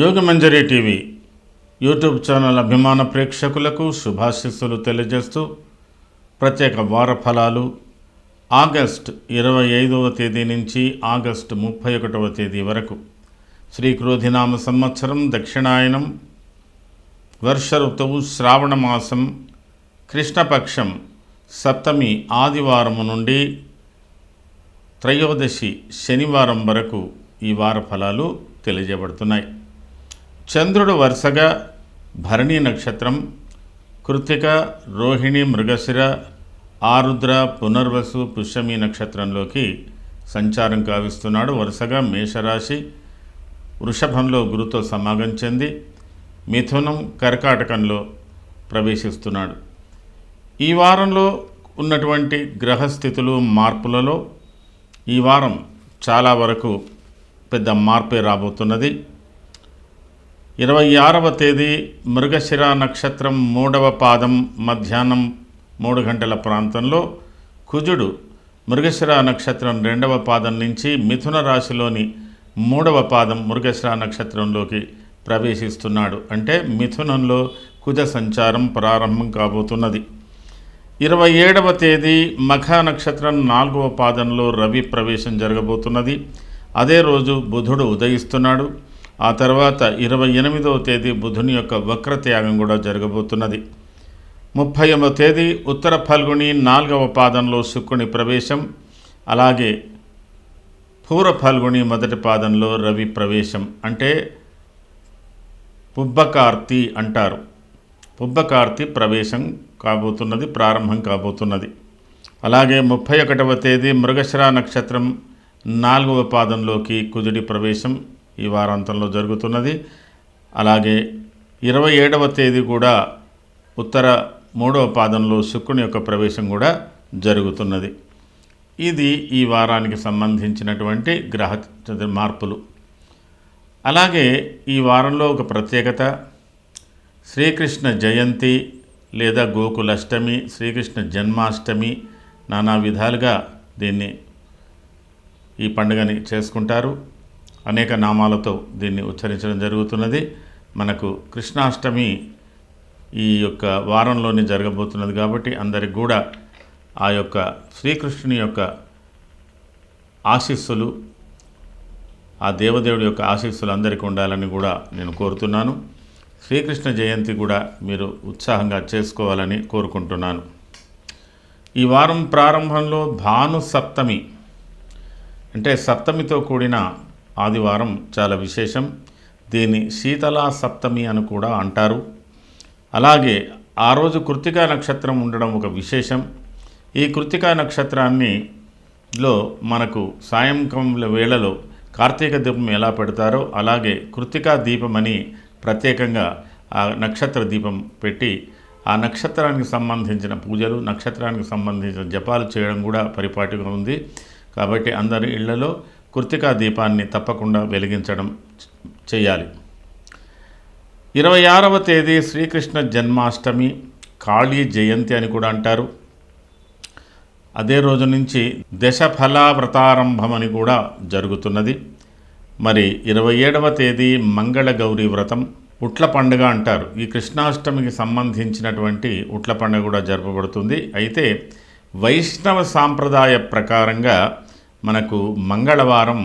Yogamanjari TV YouTube channel అభిమాన ప్రేక్షకులకు శుభాశీస్సులు తెలియజేస్తూ ప్రత్యేక వార ఫలాలు ఆగస్ట్ ఇరవై ఐదవ తేదీ నుంచి ఆగస్టు ముప్పై ఒకటవ తేదీ వరకు శ్రీ క్రోధినామ సంవత్సరం దక్షిణాయనం వర్ష ఋతువు శ్రావణ మాసం కృష్ణపక్షం సప్తమి ఆదివారము నుండి త్రయోదశి శనివారం వరకు ఈ వార ఫలాలు తెలియజేయబడుతున్నాయి. చంద్రుడు వరుసగా భరణి నక్షత్రం కృతిక రోహిణి మృగశిర ఆరుద్ర పునర్వసు పుష్యమి నక్షత్రంలోకి సంచారం కావిస్తున్నాడు. వరుసగా మేషరాశి వృషభంలో గురుతో సమాగం చెంది మిథునం కర్కాటకంలో ప్రవేశిస్తున్నాడు. ఈ వారంలో ఉన్నటువంటి గ్రహస్థితులు మార్పులలో ఈ వారం చాలా వరకు పెద్ద మార్పే రాబోతున్నది. ఇరవై ఆరవ తేదీ మృగశిర నక్షత్రం మూడవ పాదం మధ్యాహ్నం మూడు గంటల ప్రాంతంలో కుజుడు మృగశిర నక్షత్రం రెండవ పాదం నుంచి మిథున రాశిలోని మూడవ పాదం మృగశిర నక్షత్రంలోకి ప్రవేశిస్తున్నాడు. అంటే మిథునంలో కుజ సంచారం ప్రారంభం కాబోతున్నది. ఇరవై ఏడవ తేదీ మఖ నక్షత్రం నాలుగవ పాదంలో రవి ప్రవేశం జరగబోతున్నది. అదే రోజు బుధుడు ఉదయిస్తున్నాడు. ఆ తర్వాత ఇరవై ఎనిమిదవ తేదీ బుధుని యొక్క వక్రత్యాగం కూడా జరగబోతున్నది. ముప్పైవ తేదీ ఉత్తర ఫల్గుని నాలుగవ పాదంలో శుక్రుని ప్రవేశం. అలాగే పూర్వ ఫల్గుని మొదటి పాదంలో రవి ప్రవేశం అంటే పుబ్బకార్తి అంటారు. పుబ్బకార్తి ప్రవేశం కాబోతున్నది ప్రారంభం కాబోతున్నది. అలాగే ముప్పై ఒకటవ తేదీ మృగశిర నక్షత్రం నాలుగవ పాదంలోకి కుజుడి ప్రవేశం ఈ వారాంతంలో జరుగుతున్నది. అలాగే ఇరవై ఏడవ తేదీ కూడా ఉత్తర మూడవ పాదంలో శుక్రుని యొక్క ప్రవేశం కూడా జరుగుతున్నది. ఇది ఈ వారానికి సంబంధించినటువంటి గ్రహ మార్పులు. అలాగే ఈ వారంలో ఒక ప్రత్యేకత శ్రీకృష్ణ జయంతి లేదా గోకులష్టమి శ్రీకృష్ణ జన్మాష్టమి నానా విధాలుగా దీన్ని ఈ పండుగని చేసుకుంటారు. అనేక నామాలతో దీన్ని ఉచ్చరించడం జరుగుతున్నది. మనకు కృష్ణాష్టమి ఈ యొక్క వారంలోనే జరగబోతున్నది కాబట్టి అందరికి కూడా ఆ యొక్క శ్రీకృష్ణుని యొక్క ఆశీస్సులు ఆ దేవదేవుడి యొక్క ఆశీస్సులు అందరికీ ఉండాలని కూడా నేను కోరుతున్నాను. శ్రీకృష్ణ జయంతి కూడా మీరు ఉత్సాహంగా చేసుకోవాలని కోరుకుంటున్నాను. ఈ వారం ప్రారంభంలో భాను సప్తమి అంటే సప్తమితో కూడిన ఆదివారం చాలా విశేషం. దీన్ని శీతలా సప్తమి అని కూడా అంటారు. అలాగే ఆ రోజు కృతికా నక్షత్రం ఉండడం ఒక విశేషం. ఈ కృతికా నక్షత్రాన్ని లో మనకు సాయంకాల వేళలో కార్తీక దీపం ఎలా పెడతారో అలాగే కృతికా దీపం అని ప్రత్యేకంగా ఆ నక్షత్ర దీపం పెట్టి ఆ నక్షత్రానికి సంబంధించిన పూజలు నక్షత్రానికి సంబంధించిన జపాలు చేయడం కూడా పరిపాటిగా ఉంది. కాబట్టి అందరి ఇళ్ళలో కృతికా దీపాన్ని తప్పకుండా వెలిగించడం చేయాలి. ఇరవై ఆరవ తేదీ శ్రీకృష్ణ జన్మాష్టమి కాళీ జయంతి అని కూడా అంటారు. అదే రోజు నుంచి దశఫలావ్రతారంభం అని కూడా జరుగుతున్నది. మరి ఇరవై ఏడవ తేదీ మంగళ గౌరీ వ్రతం ఉట్ల పండుగ అంటారు. ఈ కృష్ణాష్టమికి సంబంధించినటువంటి ఉట్ల పండుగ కూడా జరపబడుతుంది. అయితే వైష్ణవ సాంప్రదాయ ప్రకారంగా మనకు మంగళవారం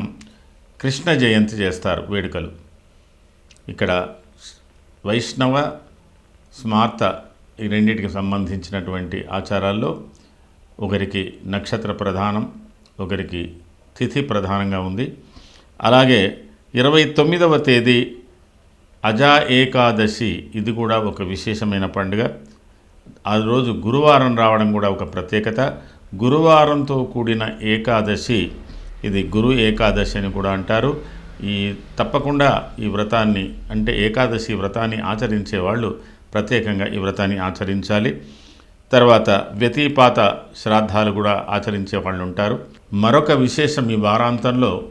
కృష్ణ జయంతి చేస్తారు వేడుకలు. ఇక్కడ వైష్ణవ స్మార్త ఈ రెండింటికి సంబంధించినటువంటి ఆచారాల్లో ఒకరికి నక్షత్ర ప్రధానం ఒకరికి తిథి ప్రధానంగా ఉంది. అలాగే ఇరవై తొమ్మిదవ తేదీ అజా ఏకాదశి. ఇది కూడా ఒక విశేషమైన పండుగ. ఆ రోజు గురువారం రావడం కూడా ఒక ప్రత్యేకత. గురువారంతో కూడిన ఏకాదశి ఇది గురు ఏకాదశి అని కూడా అంటారు. ఈ తప్పకుండా ఈ వ్రతాన్ని అంటే ఏకాదశి వ్రతాన్ని ఆచరించే వాళ్ళు ప్రత్యేకంగా ఈ వ్రతాన్ని ఆచరించాలి. తర్వాత వ్యతిపాత శ్రాద్ధాలు కూడా ఆచరించే వాళ్ళు ఉంటారు. మరొక విశేషం ఈ వారాంతంలో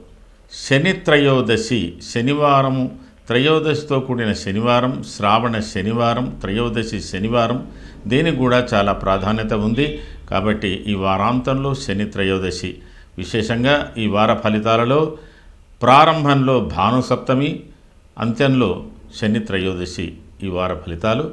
శని త్రయోదశి శనివారము త్రయోదశితో కూడిన శనివారం శ్రావణ శనివారం త్రయోదశి శనివారం దీనికి కూడా చాలా ప్రాధాన్యత ఉంది. కాబట్టి ఈ వారాంతంలో శని త్రయోదశి. విశేషంగా ఈ వార ఫలితాలలో ప్రారంభంలో భానుసప్తమి అంత్యంలో శని త్రయోదశి ఈ వార ఫలితాలు.